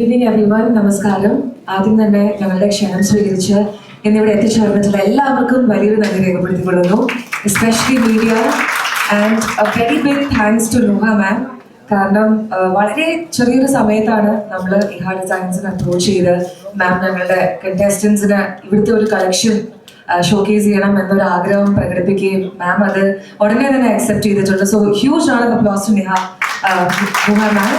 Evening everyone നമസ്കാരം. ആദ്യം തന്നെ ഞങ്ങളുടെ ക്ഷണം സ്വീകരിച്ച് എന്നിവിടെ എത്തിച്ചേർന്നിട്ടുള്ള എല്ലാവർക്കും വലിയൊരു നന്ദി രേഖപ്പെടുത്തിക്കൊള്ളുന്നു. Especially media and very big thanks to Nuha ma'am കാരണം വളരെ ചെറിയൊരു സമയത്താണ് നമ്മൾ ഇഹാ ഡിസൈൻസിന് അപ്രോച്ച് ചെയ്ത് മാം ഞങ്ങളുടെ കണ്ടസ്റ്റൻസിന് ഇവിടുത്തെ ഒരു കളക്ഷൻ ഷോക്കേസ് ചെയ്യണം എന്നൊരു ആഗ്രഹം പ്രകടിപ്പിക്കുകയും മാം അത് ഉടനെ തന്നെ അക്സെപ്റ്റ് ചെയ്തിട്ടുണ്ട്. സോ ഹ്യൂജ് ആണ് applause to Niha Nuha ma'am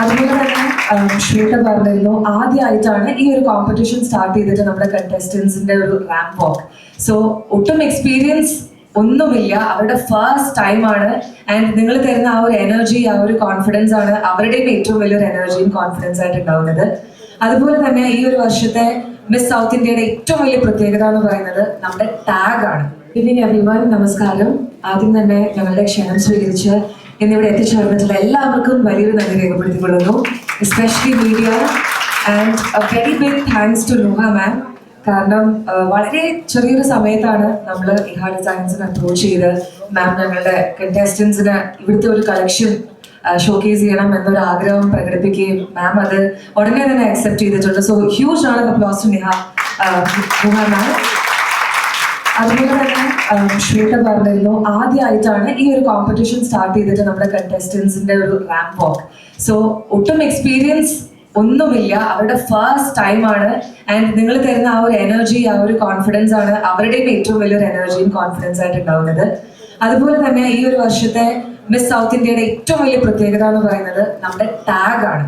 അതുപോലെ തന്നെ ശ്വേത പറഞ്ഞിരുന്നു ആദ്യമായിട്ടാണ് ഈ ഒരു കോമ്പറ്റീഷൻ സ്റ്റാർട്ട് ചെയ്തിട്ട് നമ്മുടെ കണ്ടസ്റ്റൻസിന്റെ ഒരു റാമ്പ് വാക്ക് സോ ഒട്ടും എക്സ്പീരിയൻസ് ഒന്നുമില്ല. അവരുടെ ഫസ്റ്റ് ടൈം ആണ്. ആൻഡ് നിങ്ങൾ തരുന്ന ആ ഒരു എനർജി ആ ഒരു കോൺഫിഡൻസ് ആണ് അവരുടെയും ഏറ്റവും വലിയൊരു എനർജിയും കോൺഫിഡൻസ് ആയിട്ട് ഉണ്ടാവുന്നത്. അതുപോലെ തന്നെ ഈ ഒരു വർഷത്തെ മിസ് സൗത്ത് ഇന്ത്യയുടെ ഏറ്റവും വലിയ പ്രത്യേകത എന്ന് പറയുന്നത് നമ്മുടെ ടാഗ് ആണ്. പിന്നെ അഭിമാനം നമസ്കാരം. ആദ്യം തന്നെ ഞങ്ങളുടെ ക്ഷണം സ്വീകരിച്ച് എന്നിവിടെ എത്തിച്ചേർന്നിട്ടുള്ള എല്ലാവർക്കും വലിയൊരു നന്ദി രേഖപ്പെടുത്തിക്കൊള്ളുന്നു. Especially media and a very big thanks to Nuha ma'am കാരണം വളരെ ചെറിയൊരു സമയത്താണ് നമ്മൾ ഇഹാ സയൻസിന് അപ്രോച്ച് ചെയ്ത് മാം ഞങ്ങളുടെ കണ്ടസ്റ്റൻസിന് ഇവിടുത്തെ ഒരു കളക്ഷൻ ഷോക്കേസ് ചെയ്യണം എന്നൊരു ആഗ്രഹം പ്രകടിപ്പിക്കുകയും മാം അത് ഉടനെ തന്നെ അക്സെപ്റ്റ് ചെയ്തിട്ടുണ്ട്. സോ ഹ്യൂജ് ആണ് applause to Niha ah, Nuha ma'am അതുപോലെ തന്നെ ശ്വേത പറഞ്ഞിരുന്നു ആദ്യമായിട്ടാണ് ഈ ഒരു കോമ്പറ്റീഷൻ സ്റ്റാർട്ട് ചെയ്തിട്ട് നമ്മുടെ കണ്ടസ്റ്റൻസിന്റെ ഒരു റാമ്പ് വാക്ക് സോ ഒട്ടും എക്സ്പീരിയൻസ് ഒന്നുമില്ല. അവരുടെ ഫസ്റ്റ് ടൈം ആണ്. ആൻഡ് നിങ്ങൾ തരുന്ന ആ ഒരു എനർജി ആ ഒരു കോൺഫിഡൻസ് ആണ് അവരുടെയും ഏറ്റവും വലിയൊരു എനർജിയും കോൺഫിഡൻസ് ആയിട്ട് ഉണ്ടാവുന്നത്. അതുപോലെ തന്നെ ഈ ഒരു വർഷത്തെ മിസ് സൗത്ത് ഇന്ത്യയുടെ ഏറ്റവും വലിയ പ്രത്യേകത എന്ന് പറയുന്നത് നമ്മുടെ ടാഗ് ആണ്.